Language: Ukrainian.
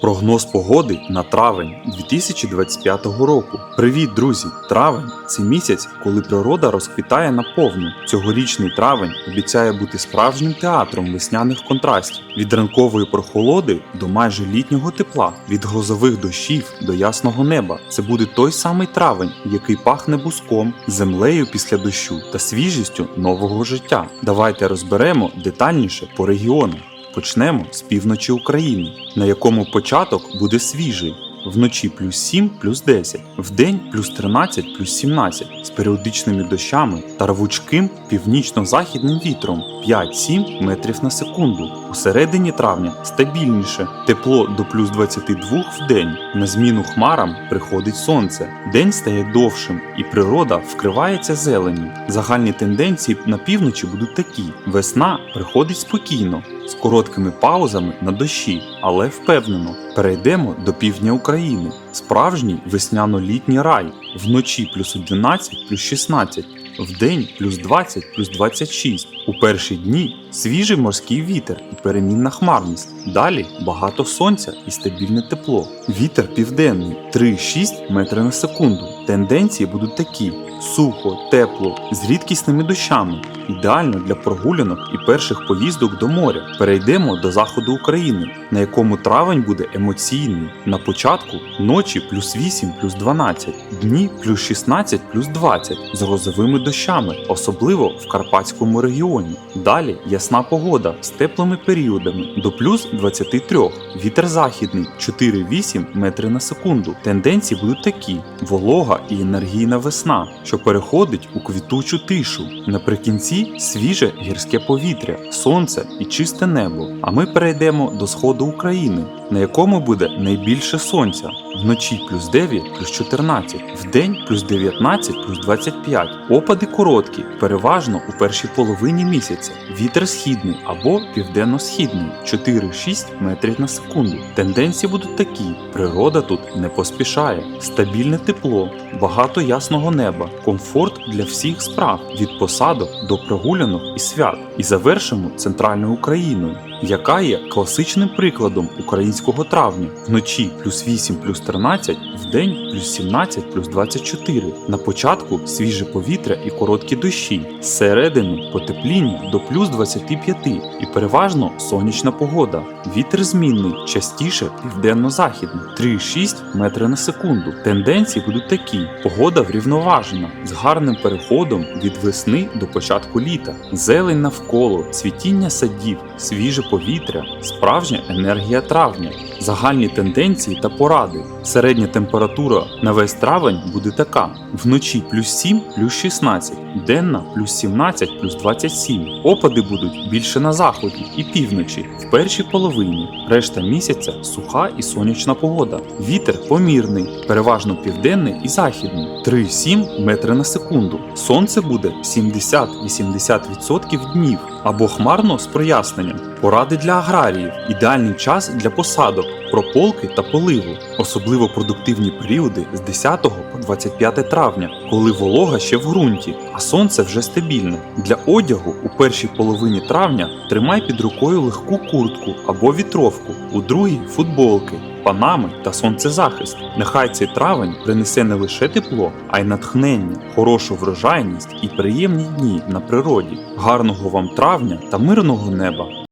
Прогноз погоди на травень 2025 року. Привіт, друзі! Травень це місяць, коли природа розквітає наповну. Цьогорічний травень обіцяє бути справжнім театром весняних контрастів від ранкової прохолоди до майже літнього тепла, від грозових дощів до ясного неба. Це буде той самий травень, який пахне буском, землею після дощу та свіжістю нового життя. Давайте розберемо детальніше по регіонах. Почнемо з півночі України, на якому початок буде свіжий. Вночі плюс 7 плюс 10, вдень плюс 13 плюс 17 з періодичними дощами та рвучким північно-західним вітром 5-7 метрів на секунду. У середині травня стабільніше, тепло до плюс 22 в день. На зміну хмарам приходить сонце. День стає довшим і природа вкривається зеленню. Загальні тенденції на півночі будуть такі: весна приходить спокійно, з короткими паузами на дощі, але впевнено. Перейдемо до півдня України. Справжній весняно-літній рай. Вночі плюс 11 плюс 16, вдень плюс 20 плюс 26. У перші дні свіжий морський вітер і перемінна хмарність. Далі багато сонця і стабільне тепло. Вітер південний 3-6 метри на секунду. Тенденції будуть такі: сухо, тепло, з рідкісними дощами. Ідеально для прогулянок і перших поїздок до моря. Перейдемо до заходу України, на якому травень буде емоційний. На початку ночі плюс 8 плюс 12, дні плюс 16 плюс 20 з грозовими дощами, особливо в Карпатському регіоні. Далі ясна погода з теплими періодами до плюс 23. Вітер західний 4-8 метри на секунду. Тенденції будуть такі: волога і енергійна весна, що переходить у квітучу тишу. Наприкінці свіже гірське повітря, сонце і чисте небо. А ми перейдемо до сходу України, на якому буде найбільше сонця. Вночі плюс 9 плюс 14, вдень плюс 19 плюс 25. Опади короткі, переважно у першій половині місяця. Вітер східний або південно-східний 4-6 метрів на секунду. Тенденції будуть такі: природа тут не поспішає, стабільне тепло, багато ясного неба, комфорт для всіх справ від посадок до прогулянок і свят. І завершимо центральною Україною, яка є класичним прикладом українського травня. Вночі плюс 8 плюс 13, вдень плюс 17 плюс 24. На початку свіже повітря і короткі дощі. Зсередини потепління до плюс 25 і переважно сонячна погода. Вітер змінний, частіше південно-західний 3,6 метри на секунду. Тенденції будуть такі: погода врівноважена з гарним переходом від весни до початку літа, зелень навколо, цвітіння садів, свіже повітря, справжня енергія травня, загальні тенденції та поради. Середня температура на весь травень буде така: вночі плюс 7 плюс 16, денна плюс 17 плюс 27. Опади будуть більше на заході і півночі, в першій половині. Решта місяця суха і сонячна погода. Вітер помірний, переважно південний і західний 3-7 метри на секунду. Сонце буде 70-80% днів або хмарно з проясненням. Поради для аграріїв, ідеальний час для посадок, прополки та поливу, особливо продуктивні періоди з 10 по 25 травня, коли волога ще в ґрунті, а сонце вже стабільне. Для одягу у першій половині травня тримай під рукою легку куртку або вітровку, у другій футболки. Панами та сонцезахист. Нехай цей травень принесе не лише тепло, а й натхнення, хорошу врожайність і приємні дні на природі. Гарного вам травня та мирного неба!